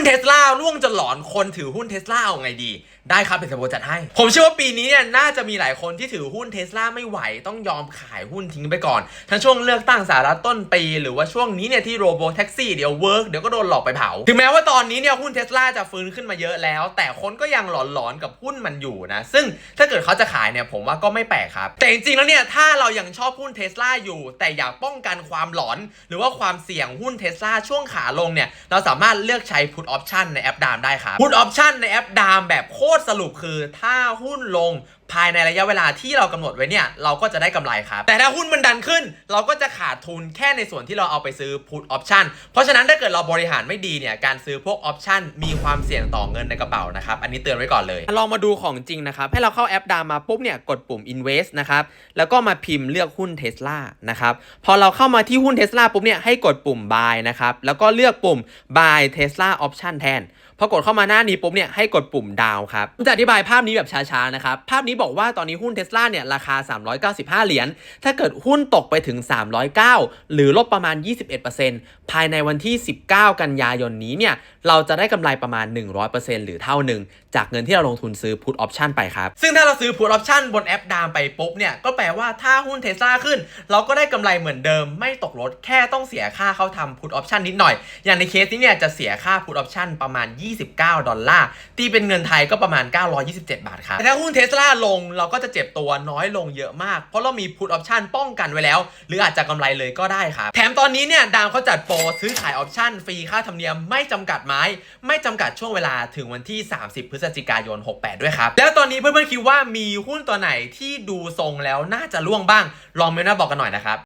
นเทสลาล่วงจนหลอนคนถือหุ้นเทสลาเอาไงดี ได้ครับเป็นสโบจัดให้ ผมเชื่อว่าปีนี้เนี่ยน่าจะมีหลายคนที่ถือหุ้นเทสลาไม่ไหวต้องยอมขายหุ้นทิ้งไปก่อน ทั้งช่วงเลือกตั้งสหรัฐต้นปี หรือว่าช่วงนี้เนี่ยที่โรโบแท็กซี่เดี๋ยวเวิร์กเดี๋ยวก็โดนหลอกไปเผา ถึงแม้ว่าตอนนี้เนี่ยหุ้นเทสลาจะฟื้นขึ้นมาเยอะแล้ว แต่คนก็ยังหลอนๆกับหุ้นมันอยู่นะซึ่งถ้าเกิดเขาจะขายเนี่ยผมว่าก็ไม่แปลกครับ แต่จริงๆแล้วเนี่ยถ้าเรายังชอบหุ้นเทสลาอยู่ แต่อยากป้องกันความหลอน หรือว่าความเสี่ยงหุ้นเทสลาช่วงขาลงเนี่ยเราสามารถเลือกใช้ออปชันในแอปดามได้ครับ หุ้นออปชันในแอปดามแบบโคตรสรุปคือ ถ้าหุ้นลง ภายในระยะเวลาที่เรากำหนดไว้เนี่ยเราก็จะได้กำไรครับแต่ถ้าหุ้นมันดันขึ้น เราก็จะขาดทุนแค่ในส่วนที่เราเอาไปซื้อ put option เพราะฉะนั้นถ้าเกิดเราบริหารไม่ดีเนี่ยการซื้อพวก option มีความเสี่ยงต่อเงินในกระเป๋านะครับอันนี้เตือนไว้ก่อนเลยลองมาดูของจริงนะครับให้เราเข้าแอปดามาปุ๊บเนี่ยกดปุ่ม invest นะครับแล้วก็มาพิมพ์เลือกหุ้น Tesla นะครับพอเราเข้ามาที่หุ้น Tesla ปุ๊บเนี่ยให้กดปุ่ม buy นะครับแล้วก็เลือกปุ่ม buy Tesla option แทน พอกดเข้ามาหน้านี้ปุ๊บเนี่ยให้กดปุ่มดาวครับจะอธิบายภาพนี้แบบช้าๆนะครับ ภาพนี้บอกว่าตอนนี้หุ้นเทสลาเนี่ยราคา 395 เหรียญ ถ้าเกิดหุ้นตกไปถึง 309 หรือลบประมาณ 21%ภายในวันที่ 19 กันยายนนี้เนี่ยเราจะได้กำไรประมาณ 100%หรือเท่าหนึ่งจากเงินที่เราลงทุนซื้อ put option ไปครับ ซึ่งถ้าเราซื้อ put option บนแอปดามไปปุ๊บเนี่ยก็แปลว่าถ้าหุ้นเทสลาขึ้น เราก็ได้กำไรเหมือนเดิม ไม่ตกลดแค่ต้องเสียค่าเข้าทำ put option นิดหน่อย อย่างในเคสนี้เนี่ยจะเสียค่า put option ประมาณ29 ดอลลาร์ ตีเป็นเงินไทยก็ประมาณ 927 บาทครับแต่ถ้าหุ้นเทสลาลงเราก็จะเจ็บตัวน้อยลงเยอะมาก เพราะเรามี put option ป้องกันไว้แล้ว หรืออาจจะกำไรเลยก็ได้ครับ แถมตอนนี้เนี่ยดามเขาจัดโปรซื้อขายออปชั่นฟรีค่าธรรมเนียมไม่จำกัดไม้ ไม่จำกัดช่วงเวลาถึงวันที่ 30 พฤศจิกายน 68 ด้วยครับ แล้วตอนนี้เพื่อนๆคิดว่ามีหุ้นตัวไหนที่ดูทรงแล้วน่าจะล่วงบ้าง ลองเมนต์มาบอกกันหน่อยนะครับ